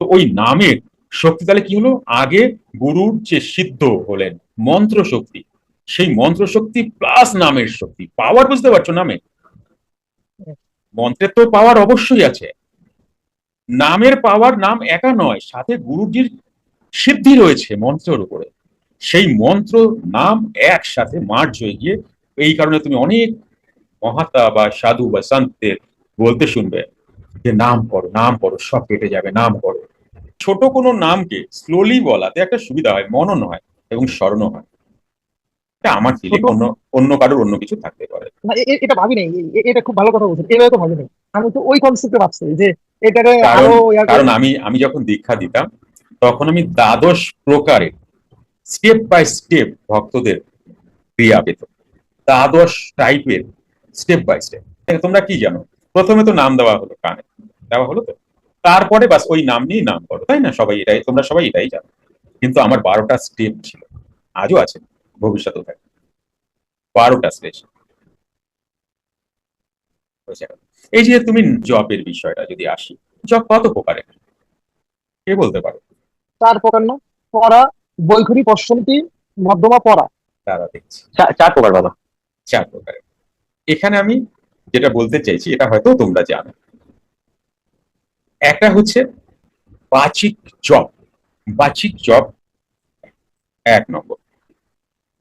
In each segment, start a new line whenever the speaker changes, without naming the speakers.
তো ওই নামের শক্তি তাহলে কি হলো? আগে গুরুর যে সিদ্ধ হলেন মন্ত্র শক্তি সেই মন্ত্র শক্তি প্লাস নামের শক্তি। পাওয়ার বুঝতে পারছ নামে? মন্ত্রের তো পাওয়ার অবশ্যই আছে। নামের পাওয়ার নাম একা নয়, সাথে গুরুজির সিদ্ধি রয়েছে মন্ত্রের উপরে। সেই মন্ত্র, নাম একসাথে মার্জ হয়ে গিয়ে এই কারণে তুমি অনেক মহাতা বা সাধু বা সন্তের বলতে শুনবে যে নাম করো নাম করো সব কেটে যাবে, নাম করো ছোট কোনো নামকে স্লোলি বলাতে একটা সুবিধা হয় মনন হয় এবং স্মরণ হয়। এটা আমার ফিলিং অন্য অন্য কারোর অন্য কিছু থাকতে পারে।
এটা ভাবি নাই এটা খুব ভালো কথা বলছেন এভাবে তো ভাবি নাই। আমি তো ওই কনসেপ্টে ভাবছি যে এটাকে
কারণ
আরও
কারণ আমি আমি যখন দীক্ষা দিতাম তখন আমি দ্বাদশ প্রকারের স্টেপ বাই স্টেপ ভক্তদের ক্রিয়া পেত। দ্বাদশ টাইপের স্টেপ বাই স্টেপ তোমরা কি জানো? প্রথমে তো নাম দেওয়া হলো কানে দেওয়া হলো তো? তারপরে বাস ওই নাম নিয়েই নাম করো তাই না? সবাই এটাই তোমরা সবাই এটাই জানো। কিন্তু আমার বারোটা স্টেপ ছিল আজও আছে ভবিষ্যতেও থাকে বারোটা স্টেজ এই যে তুমি জবের বিষয়টা যদি আসি জব কত প্রকারের? কে বলতে পারো?
চার প্রকার না পড়া বৈখরি পশ্চন্তি মধ্যমা পড়া।
তারা দেখছি।
চার প্রকার বাবা।
চার প্রকারের। এখানে আমি যেটা বলতে চাইছি এটা হয়তো তোমরা জানো। একটা হচ্ছে বাচিক জব বাচিক জব এক নম্বর।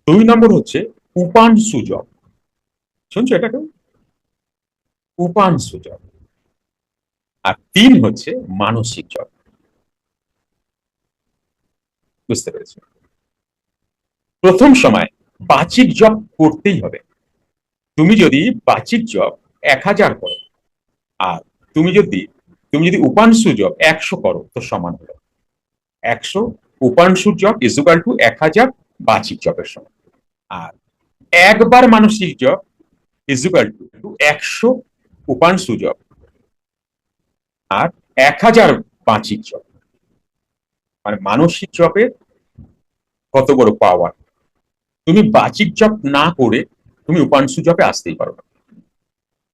দুই নম্বর হচ্ছে উপাংশু জব শুনছো এটা কেউ উপাংশু জব আর তিন হচ্ছে মানসিক জব বুঝতে পেরেছ? প্রথম সময় বাচিক জব করতেই হবে। তুমি যদি বাচিক জব এক হাজার করো, আর তুমি যদি তুমি যদি উপাংশু জব একশো করো, তো সমান হলো। একশো উপাংশুর জব ইজুকাল টু এক হাজার বাচিক জবের সমান। আর একবার মানসিক জব ইজুকাল টু একশো উপাংশু জব আর এক হাজার বাচিক জব মানে মানসিক জবের কত বড় পাওয়ার তুমি বাচিক জব না করে তুমি উপাংশু জবে আসতেই পারো না।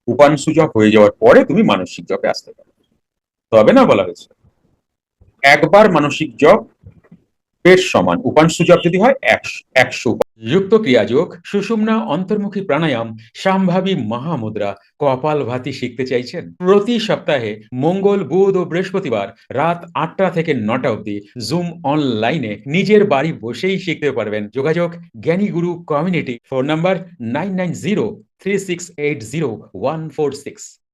উপাংশু জব হয়ে যাওয়ার পরে তুমি মানসিক জবে আসতে পারো। তবে না বলা হয়েছে। একবার মানসিক জব এর সমান, উপাংশু জব যদি হয়, একশো যুক্ত ক্রিয়াযোগ সুষুম্না, অন্তর্মুখী প্রাণায়াম, সাম্ভাবী মহামুদ্রা, কপাল ভাতি শিখতে চাইছেন? প্রতি সপ্তাহে মঙ্গল, বুধ ও বৃহস্পতিবার রাত আটটা থেকে নটা অবধি জুম অনলাইনে নিজের বাড়ি বসেই শিখতে পারবেন। যোগাযোগ, Gyani Guru community, phone number nine nine zero three six eight zero one four six